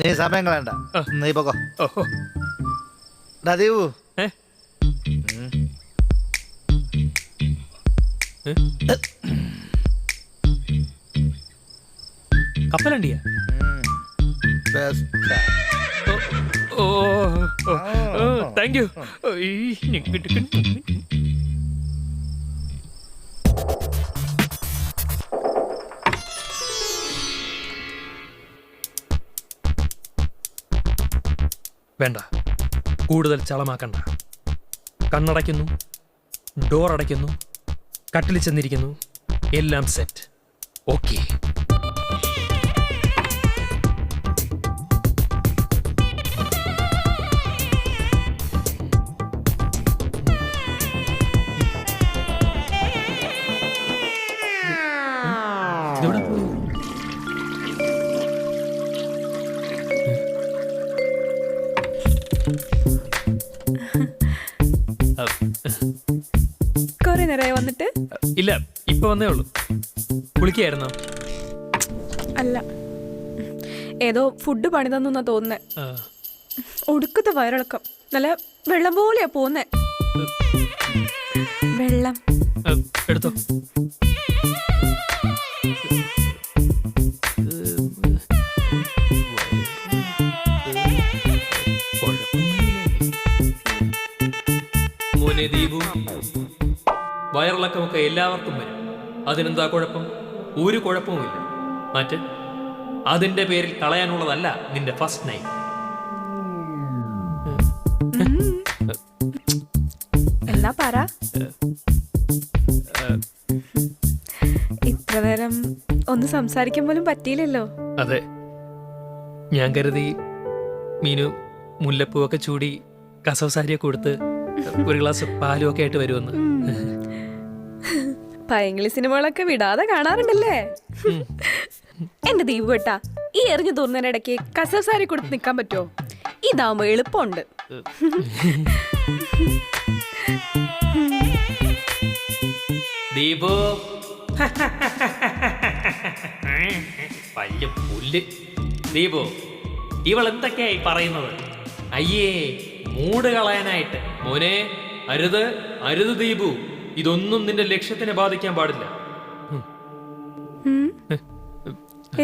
നീ സമയം കളയണ്ട. നീ പോക്കോ. ദീപു? കപ്പലണ്ടിയാ? Oh thank you. വേണ്ട. കൂടുതൽ ചളമാക്കണ്ട. കണ്ണടയ്ക്കുന്നു ഡോർ അടയ്ക്കുന്നു കട്ടിൽ ചെന്നിരിക്കുന്നു എല്ലാം സെറ്റ് ഓക്കെ ഇല്ല ഇപ്പൊ വന്നേ ഉള്ളൂ. കുളിക്കായിരുന്നോ? അല്ല. ഏതോ ഫുഡ് പണിതെന്നാ തോന്നുന്നേ ഒടുക്കത്തെ വയറിളക്കം. നല്ല വെള്ളം പോലെയാ പോന്നേ. വെള്ളം. എടുത്തോ. വയറിളക്കമൊക്കെ എല്ലാവർക്കും വരും. അതിനെന്താ കുഴപ്പം? ഒരു കുഴപ്പവുമില്ല. മറ്റ്. അതിന്റെ പേരിൽ കളയാനുള്ളതല്ല നിന്റെ ഫസ്റ്റ് നൈറ്റ് എന്നാ പറ. ഇത്ര നേരം ഒന്ന് സംസാരിക്കാൻ പോലും പറ്റിയില്ലല്ലോ. അതെ. ഞാൻ കരുതി മീനു മുല്ലപ്പൂവൊക്കെ ചൂടി കസവ് സാരിയൊക്കെ കൊടുത്ത് ഒരു ഗ്ലാസ് പാലും ഒക്കെ ആയിട്ട് വരുമെന്ന്. പൈങ്കിളി സിനിമകളൊക്കെ വിടാതെ കാണാറുണ്ടല്ലേ? എന്റെ ദീപ് കേട്ടാ ഈ എറിഞ്ഞു തോന്നുന്നതിനിടയ്ക്ക് കസവ് സാരി കൊടുത്ത് നിൽക്കാൻ പറ്റുമോ? ഇതാവുമ്പോ എളുപ്പമുണ്ട്. വലിയ പുല്ല്. ഇവൾ പറയുന്നത്? അയ്യേ മൂട് കളയാനായിട്ട്. മോനെ അരുത് അരുത് ദീപു. ഇതൊന്നും നിന്റെ ലക്ഷ്യത്തിനെ ബാധിക്കാൻ പാടില്ല.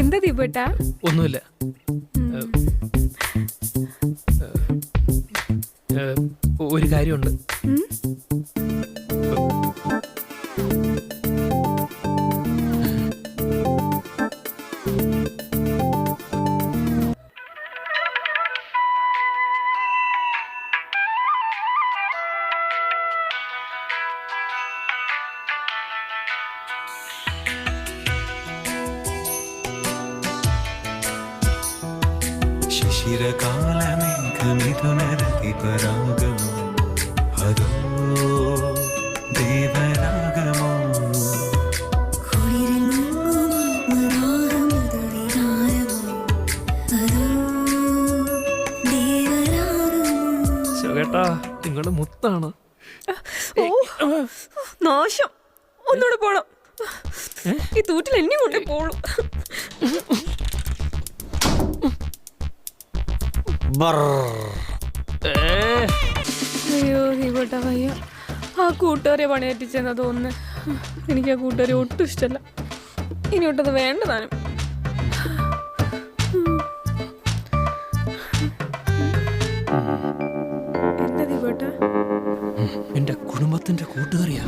എന്താ ഒന്നുമില്ല. ഒരു കാര്യമുണ്ട്. ഉം? ശിശിരകാലമേഘമിഥുനരതിപരാഗമോ അതോ ദേവരാഗമോ? കേട്ടാ നിങ്ങളുടെ മുത്താണ്. ഓ നാശം. ഒന്നുകൂടെ പോണം. ഈ തൂറ്റിൽ എന്നെ കൊണ്ടേ പോളൂ അയ്യോ ദീപോട്ടാ വയ്യ ആ കൂട്ടുകാരെ പണിയേറ്റിച്ചെന്നാ തോന്നുന്നു. എനിക്ക് ആ കൂട്ടുകാരെ ഒട്ടും ഇഷ്ടമല്ല ഇനി ഒട്ടത് വേണ്ട താനും. എന്റെ കുടുംബത്തിന്റെ കൂട്ടുകാരിയാ.